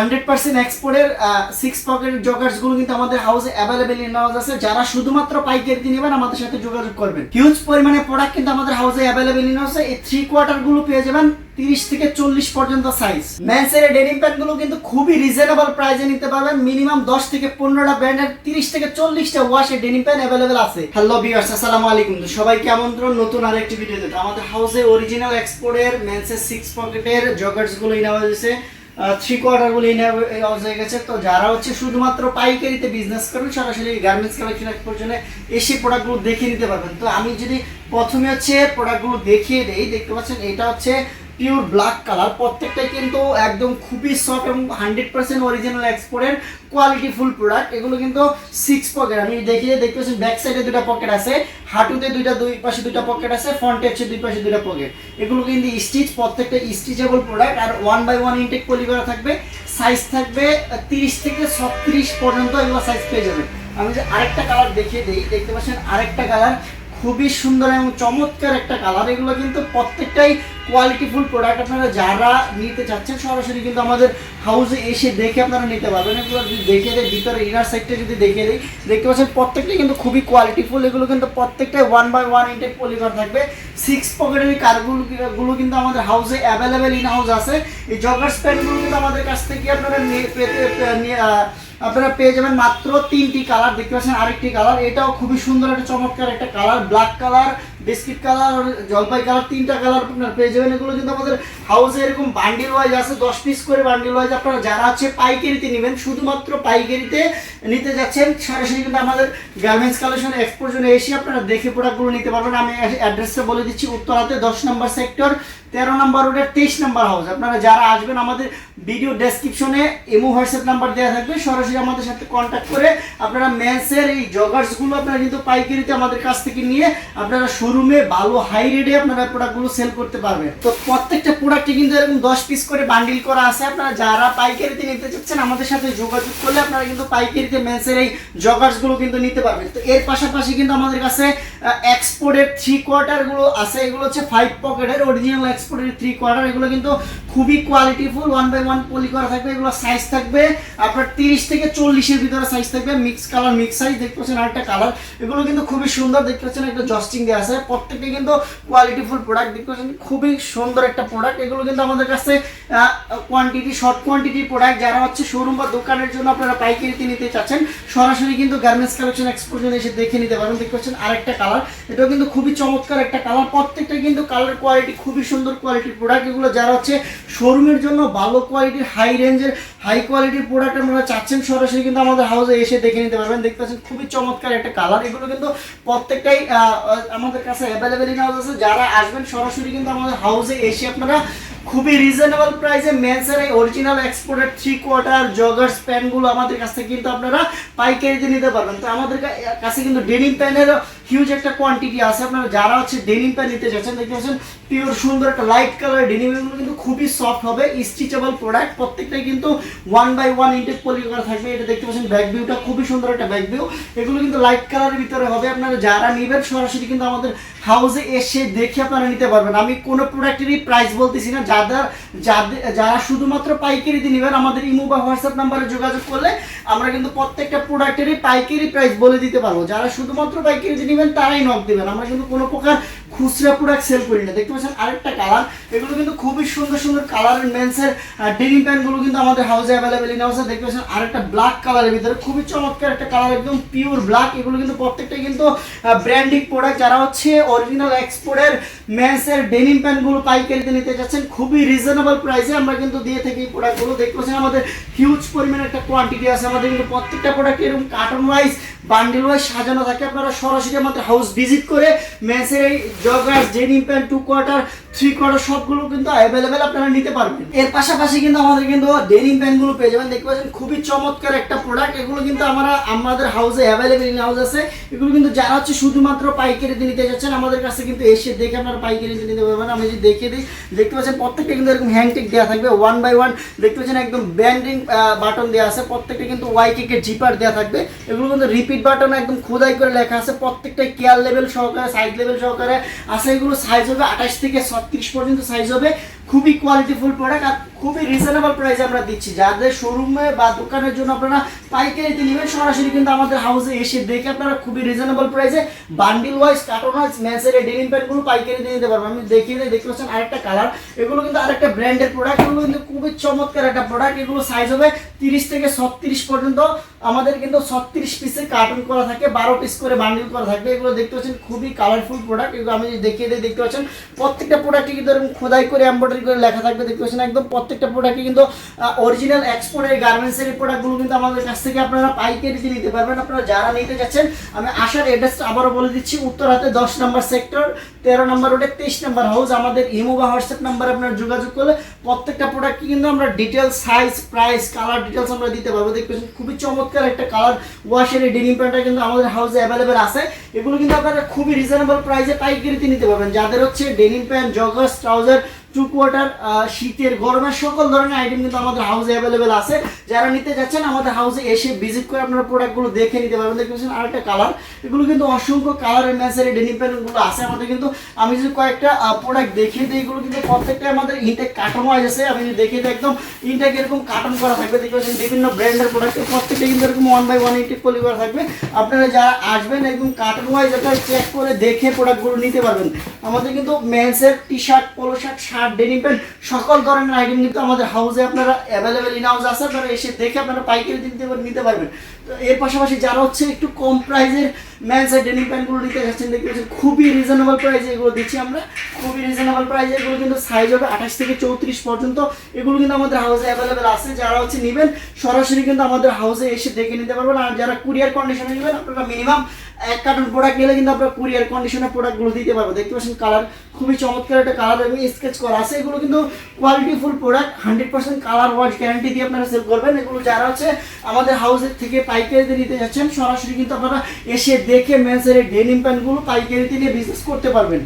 Hundred percent এক্সপোর্টের six pocket জগার্সগুলো কিন্তু আমাদের হাউসে অ্যাভেলেবেল ইন হাউস আছে। যারা শুধুমাত্র পাইকারিতে নেবেন, আমাদের সাথে যোগাযোগ করবেন। হিউজ পরিমাণে প্রোডাক্ট কিন্তু আমাদের হাউসে অ্যাভেলেবেল ইন হাউসে এই থ্রি কোয়ার্টারগুলো পেয়ে যাবেন তিরিশ থেকে চল্লিশ পর্যন্ত সাইজ মেন্সের ডেনিম প্যান্টগুলো কিন্তু খুবই রিজনেবল প্রাইসে নিতে পারবেন। মিনিমাম দশ থেকে পনেরোটা ব্র্যান্ডের তিরিশ থেকে চল্লিশটা ওয়াশে ডেনিম প্যান্ট অ্যাভেলেবেল আছে। হ্যালো বিয়ার্স আসসালামু আলাইকুম। তো সবাইকে আমন্ত্রণ নতুন আরেকটি ভিডিওতে তো। আমাদের হাউসে অরিজিনাল এক্সপোর্টের মেন্সের সিক্স পকেটের জগার্সগুলো ইনা হয়েছে থ্রি কোয়ার্টারগুলো অবস্থায় হয়ে গেছে। তো যারা হচ্ছে শুধুমাত্র পাইকারিতে বিজনেস করবেন সরাসরি গার্মেন্টস কালেকশন পর্যন্ত এসে প্রোডাক্টগুলো দেখে নিতে পারবেন। তো আমি যদি প্রথমে হচ্ছে প্রোডাক্টগুলো দেখিয়ে দেই, দেখতে পাচ্ছেন, এটা হচ্ছে পিওর ব্ল্যাক কালার প্রত্যেকটাই কিন্তু একদম খুবই সফট এবং হান্ড্রেড পার্সেন্ট অরিজিনাল এক্সপোর্টের কোয়ালিটি ফুল প্রোডাক্ট এগুলো কিন্তু সিক্স পকেট আমি দেখিয়ে, দেখতে পাচ্ছেন ব্যাক সাইডে দুটা পকেট আছে, হাঁটুতে দুইটা, দুই পাশে দুইটা পকেট আছে ফ্রন্টে হচ্ছে দুই পাশে দুইটা পকেট এগুলো কিন্তু স্টিচ প্রত্যেকটা stitchable product R one by one intact poly করা থাকবে সাইজ থাকবে তিরিশ থেকে ছত্রিশ পর্যন্ত এগুলো সাইজ পেয়ে যাবে আমি যে আরেকটা কালার দেখিয়ে দিই, দেখতে পাচ্ছেন আরেকটা কালার খুবই সুন্দর এবং চমৎকার একটা কালার এগুলো কিন্তু প্রত্যেকটাই কোয়ালিটিফুল প্রোডাক্ট আপনারা যারা নিতে চাচ্ছেন, সরাসরি কিন্তু আমাদের হাউসে এসে দেখে আপনারা নিতে পারবেন। এগুলো যদি দেখে দেয় ভিতরে ইনার সাইডটা যদি দেখে দিই, দেখতে পাচ্ছেন প্রত্যেকটাই কিন্তু খুবই কোয়ালিটিফুল এগুলো কিন্তু প্রত্যেকটাই ওয়ান বাই ওয়ান ইনটেক পলিগর থাকবে। সিক্স পকেটের কারগুলো গুলো কিন্তু আমাদের হাউসে অ্যাভেলেবেল ইন হাউস আছে। এই জগার্স প্যান্টগুলো কিন্তু আমাদের কাছ থেকে আপনারা পেতে আপনারা পেয়ে যাবেন মাত্র তিনটি কালার, দেখতে পাচ্ছেন আরেকটি কালার। এটাও খুবই সুন্দর, একটা চমৎকার একটা colour black colour biscuit colour, জলপাই কালার, তিনটা কালার আপনারা পেয়ে যাবেন। এগুলো কিন্তু আমাদের হাউসে এরকম বান্ডিল ওয়াইজ আছে, দশ পিস করে বান্ডিল ওয়াইজ আপনারা যারা আছে পাইকারিতে নেবেন, শুধুমাত্র পাইকারিতে নিতে যাচ্ছেন, সরাসরি কিন্তু আমাদের গার্মেন্টস কালেকশন এক্সপোর এসে আপনারা দেখে প্রোডাক্টগুলো নিতে পারবেন। আমি অ্যাড্রেসটা বলে দিচ্ছি, উত্তরাতে দশ নম্বর সেক্টর তেরো নম্বর রোডের তেইশ নম্বর হাউস আপনারা যারা আসবেন আমাদের ভিডিও ডেসক্রিপশনে ইমো হোয়াটসঅ্যাপ নাম্বার দেওয়া থাকবে। সরাসরি আমাদের সাথে কন্ট্যাক্ট করে আপনারা মেন্সের এই জগার্সগুলো আপনারা কিন্তু পাইকারিতে আমাদের কাছ থেকে নিয়ে আপনারা শোরুমে ভালো হাই রেটে আপনারা প্রোডাক্টগুলো সেল করতে পারবেন। তো প্রত্যেকটা প্রোডাক্টে কিন্তু এরকম দশ পিস করে বান্ডিল করা আছে। আপনারা যারা পাইকারিতে নিতে চাচ্ছেন, আমাদের সাথে যোগাযোগ করলে আপনারা কিন্তু পাইকারিতে মেন্সের এই জগার্সগুলো কিন্তু নিতে পারবেন। তো এর পাশাপাশি কিন্তু আমাদের কাছে এক্সপোর্টের থ্রি কোয়ার্টারগুলো আছে। এগুলো হচ্ছে ফাইভ পকেটের অরিজিনাল এক্সপোর্টের থ্রি কোয়ার্টার এগুলো কিন্তু খুবই quality full one by one poly করা থাকবে। এগুলো সাইজ থাকবে আপনার তিরিশ থেকে চল্লিশের ভিতরে সাইজ থাকবে। মিক্স কালার মিক্স সাইজ দেখতে পাচ্ছেন আরেকটা কালার এগুলো কিন্তু খুবই সুন্দর, দেখতে পাচ্ছেন একটা জস্টিং দেওয়া আছে। প্রত্যেকটা কিন্তু কোয়ালিটিফুল প্রোডাক্ট দেখতে পাচ্ছেন। খুবই সুন্দর একটা প্রোডাক্ট এগুলো কিন্তু আমাদের কাছে কোয়ান্টিটি শর্ট কোয়ান্টিটি প্রোডাক্ট যারা হচ্ছে শোরুম বা দোকানের জন্য আপনারা পাইকারিতে নিতে চাচ্ছেন, সরাসরি কিন্তু গার্মেন্টস কালেকশন এক্সপোর্ট এসে দেখে নিতে পারেন। দেখতে পাচ্ছেন আরেকটা কালার এটাও কিন্তু খুবই চমৎকার একটা কালার প্রত্যেকটা কিন্তু কালার কোয়ালিটি খুবই সুন্দর কোয়ালিটির প্রোডাক্ট এগুলো যারা হচ্ছে শোরুমের জন্য ভালো কোয়ালিটির হাই রেঞ্জের হাই কোয়ালিটির প্রোডাক্ট আপনারা চাচ্ছেন সরাসরি কিন্তু আমাদের হাউসে এসে দেখে নিতে পারবেন। দেখতে পাচ্ছেন খুবই চমৎকার একটা কালার এগুলো কিন্তু প্রত্যেকটাই আমাদের কাছে অ্যাভেলেবেল ইন হাউস আছে। যারা আসবেন সরাসরি কিন্তু আমাদের হাউসে এসে আপনারা খুবই রিজনেবল প্রাইসে মেন্সের এই অরিজিনাল এক্সপোর্টের থ্রি কোয়ার্টার জগার্স প্যান্টগুলো আমাদের কাছ থেকে কিন্তু আপনারা পাইকারিতে নিতে পারবেন। তো আমাদের কাছে কিন্তু ডেনিম প্যান্টের হিউজ একটা কোয়ান্টিটি আছে। আপনারা যারা হচ্ছে ডেনিম প্যান্ট নিতে চাচ্ছেন দেখতে পাচ্ছেন পিওর সুন্দর একটা লাইট কালার ডেনিম এগুলো কিন্তু খুবই সফট হবে স্টিচেবল প্রোডাক্ট প্রত্যেকটাই কিন্তু one by one intact poly করা থাকবে। এটা দেখতে পাচ্ছেন ব্যাক ভিউটা খুবই সুন্দর একটা ব্যাক ভিউ এগুলো কিন্তু লাইট কালারের ভিতরে হবে। আপনারা যারা নেবেন সরাসরি কিন্তু আমাদের হাউসে এসে দেখে আপনারা নিতে পারবেন। আমি কোনো প্রোডাক্টেরই প্রাইস বলতেছি না। যাদের যাদের, যারা শুধুমাত্র পাইকারিতে নেবেন, আমাদের ইমো বা হোয়াটসঅ্যাপ নাম্বারে যোগাযোগ করলে আমরা কিন্তু প্রত্যেকটা প্রোডাক্টেরই পাইকারি প্রাইস বলে দিতে পারব। যারা শুধুমাত্র পাইকারিতে নেবেন তারাই নক দিবেন। আমরা কিন্তু কোনো প্রকার খুচরা প্রোডাক্ট সেল করি না। দেখতে পাচ্ছেন আরেকটা কালার এগুলো কিন্তু খুবই সুন্দর সুন্দর কালারের মেন্সের ডেনিম প্যান্টগুলো কিন্তু আমাদের হাউসে অ্যাভেলেবেল ইন হাউসে দেখতে পাচ্ছেন আরেকটা ব্ল্যাক কালারের ভিতরে খুবই চমৎকার একটা কালার একদম পিওর ব্ল্যাক এগুলো কিন্তু প্রত্যেকটাই কিন্তু ব্র্যান্ডিং প্রোডাক্ট যারা হচ্ছে অরিজিনাল এক্সপোর্টের মেন্সের ডেনিম প্যান্টগুলো পাইকারিতে নিতে যাচ্ছেন, খুবই রিজনেবল প্রাইসে আমরা কিন্তু দিয়ে থাকি এই প্রোডাক্টগুলো দেখতে পাচ্ছেন আমাদের হিউজ পরিমাণে একটা কোয়ান্টিটি আছে। আমাদের কিন্তু প্রত্যেকটা প্রোডাক্ট এরকম কার্টন ওয়াইজ বান্ডিল ওয়াইজ সাজানো থাকে। আপনারা সরাসরি আমাদের হাউস ভিজিট করে মেন্সের এই joggers denim pant two quarter three quarter সবগুলো কিন্তু অ্যাভেলেবেল আপনারা নিতে পারবেন। এর পাশাপাশি কিন্তু আমাদের কিন্তু ডেনিম প্যান্টগুলো পেয়ে যাবেন। দেখতে পাচ্ছেন, খুবই চমৎকার একটা প্রোডাক্ট এগুলো কিন্তু আমরা আমাদের হাউসে অ্যাভেলেবেল ইন হাউস আছে। এগুলো কিন্তু যারা হচ্ছে শুধুমাত্র পাইকারিতে নিতে যাচ্ছেন, আমাদের কাছে কিন্তু এসে দেখে আপনারা পাইকারিতে নিতে পারবেন। আমি যদি দেখে দিই, দেখতে পাচ্ছেন, প্রত্যেকটা কিন্তু এরকম হ্যান্ডটেক দেওয়া থাকবে। ওয়ান বাই ওয়ান দেখতে পাচ্ছেন, একদম ব্যান্ডিং বাটন দেওয়া আছে। প্রত্যেকটা কিন্তু ওয়াই কেকের জিপার দেওয়া থাকবে। এগুলো কিন্তু রিপিট বাটন একদম খোদাই করে লেখা আছে। প্রত্যেকটা কেয়ার লেভেল সহকারে সাইড লেভেল সহকারে আছে এগুলো সাইজ হবে আঠাশ থেকে ছত্রিশ পর্যন্ত সাইজ হবে। খুবই কোয়ালিটিফুল প্রোডাক্ট আর খুবই রিজনেবল প্রাইসে আমরা দিচ্ছি। যাদের শোরুমে বা দোকানের জন্য আপনারা পাইকারিতে নেবেন, সরাসরি কিন্তু আমাদের হাউসে এসে দেখে আপনারা খুবই রিজনেবল প্রাইসে বান্ডিল ওয়াইজ কার্টন ওয়াইজ ম্যাচের ডেনিম প্যান্টগুলো পাইকারি দিয়ে দিতে পারব আমি দেখিয়ে দিই, দেখতে পাচ্ছেন আরেকটা কালার এগুলো কিন্তু আরেকটা ব্র্যান্ডের প্রোডাক্ট এগুলো কিন্তু খুবই চমৎকার একটা প্রোডাক্ট এগুলো সাইজ হবে তিরিশ থেকে ছত্রিশ পর্যন্ত। আমাদের কিন্তু ছত্রিশ পিসের কার্টন করা থাকে, বারো পিস করে বান্ডিল করা থাকবে। এগুলো দেখতে পাচ্ছেন খুবই কালারফুল প্রোডাক্ট এগুলো আমি দেখিয়ে দিই, দেখতে পাচ্ছেন? প্রত্যেকটা প্রোডাক্টে কিন্তু এরকম খোদাই করে এমব্রয়ডারি করে লেখা থাকবে, দেখতে পাচ্ছেন? একদম প্রত্যেকটা প্রোডাক্টে কিন্তু অরিজিনাল এক্সপোর্টের গার্মেন্টসের প্রোডাক্টগুলো কিন্তু আমাদের কাছ থেকে আপনারা পাইকারিতে নিতে পারবেন। আপনারা যারা নিতে যাচ্ছেন, আমি আসার অ্যাড্রেসটা আবারও বলে দিচ্ছি, উত্তর হাতে দশ নম্বর সেক্টর তেরো নম্বর রোডে তেইশ নম্বর হাউস আমাদের ইমো বা হোয়াটসঅ্যাপ নাম্বারে আপনারা যোগাযোগ করলে প্রত্যেকটা প্রোডাক্টকে কিন্তু আমরা details size price colour details আমরা দিতে পারব। দেখতে পাচ্ছেন, খুবই চমৎকার একটা কালার ওয়াশের এই ডেনিম প্যান্টটা কিন্তু আমাদের হাউসে অ্যাভেলেবেল আছে। এগুলো কিন্তু আপনারা খুবই রিজনেবল প্রাইসে পাইকারিতে নিতে পারবেন। যাদের হচ্ছে denim pant joggers trouser two quarter শীতের গরমের সকল ধরনের আইটেম কিন্তু আমাদের হাউসে অ্যাভেলেবেল আছে। যারা নিতে যাচ্ছেন, আমাদের হাউসে এসে ভিজিট করে আপনারা প্রোডাক্টগুলো দেখে নিতে পারবেন। দেখতে পাচ্ছেন আরেকটা কালার এগুলো কিন্তু অসংখ্য কালারের ম্যাচের ডেনিম প্যান্টগুলো আছে। আমাদের কিন্তু, আমি যদি কয়েকটা প্রোডাক্ট দেখিয়ে দিই, এগুলো কিন্তু প্রত্যেকটা আমাদের ইনটেক কাটন ওয়াইজ আছে। আমি যদি দেখিয়ে দিই, একদম ইনটেক এরকম কাটন করা থাকবে। দেখতে পাচ্ছেন বিভিন্ন ব্র্যান্ডের প্রোডাক্ট প্রত্যেকটা কিন্তু এরকম one by one intact poly করা থাকবে। আপনারা যারা আসবেন, একদম কাটন ওয়াইজ এটা চেক করে দেখে প্রোডাক্টগুলো নিতে পারবেন। আমাদের কিন্তু মেন্সের T shirt polo shirt shirt denim pant সকল ধরনের আইটেম কিন্তু আমাদের হাউসে আপনারা অ্যাভেলেবেল ইন হাউস আছে, আপনারা এসে দেখে আপনারা পাইকারি দিতে নিতে পারবেন। তো এর পাশাপাশি যারা হচ্ছে একটু কম প্রাইসের মেন্সের ডেনিম প্যান্টগুলো নিতে যাচ্ছেন, দেখতে পাচ্ছেন খুবই রিজনেবল প্রাইসে এগুলো দিচ্ছি আমরা। খুবই রিজনেবল প্রাইসে এগুলো কিন্তু সাইজ হবে আঠাশ থেকে চৌত্রিশ পর্যন্ত। এগুলো কিন্তু আমাদের হাউসে অ্যাভেলেবেল আছে। যারা হচ্ছে নেবেন, সরাসরি কিন্তু আমাদের হাউসে এসে দেখে নিতে পারবেন। আর যারা কুরিয়ার কন্ডিশনে নেবেন, আপনারা মিনিমাম এক কার্টন প্রোডাক্ট নিলে কিন্তু আমরা কুরিয়ার কন্ডিশনের প্রোডাক্টগুলো দিতে পারব দেখতে পাচ্ছেন কালার খুবই চমৎকার একটা কালার এবং স্কেচ করা আছে এগুলো কিন্তু quality full product hundred percent colour wash guarantee দিয়ে আপনারা সেল করবেন। এগুলো যারা আছে আমাদের হাউসের থেকে পাইকারিতে নিতে যাচ্ছেন, সরাসরি কিন্তু আপনারা এসে দেখে মেন্সের ডেনিম প্যান্টগুলো পাইকারিতে নিয়ে বিজনেস করতে পারবেন।